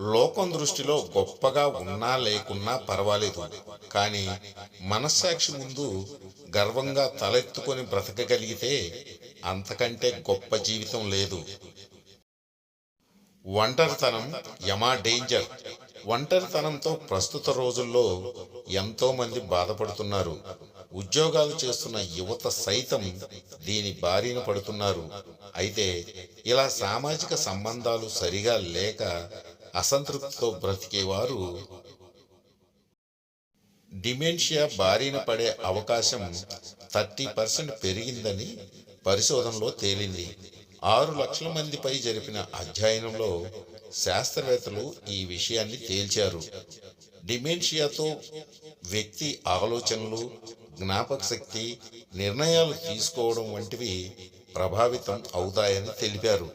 లోకం దృష్టిలో గొప్పగా ఉన్నా లేకున్నా పర్వాలేదు. కానీ మనస్సాక్షి ముందు గర్వంగా తలెత్తుకొని బ్రతకగలిగితే అంతకంటే గొప్ప జీవితం లేదు. ఒంటరితనం యమా డేంజర్. ఒంటరితనంతో ప్రస్తుత రోజుల్లో ఎంతో మంది బాధపడుతున్నారు. ఉద్యోగాలు చేస్తున్న యువత సైతం దీని బారిన పడుతున్నారు. అయితే ఇలా సామాజిక సంబంధాలు సరిగా లేక అసంతృప్తితో బ్రతికేవారు. డిమెన్షియా బారిన పడే అవకాశం థర్టీ పర్సెంట్ పెరిగిందని పరిశోధనలో తేలింది. ఆరు లక్షల మందిపై జరిపిన అధ్యయనంలో శాస్త్రవేత్తలు ఈ విషయాన్ని తేల్చారు. డిమెన్షియాతో వ్యక్తి ఆలోచనలు జ్ఞాపక శక్తి నిర్ణయాలు తీసుకోవడం వంటివి ప్రభావితం అవుతాయని తెలిపారు.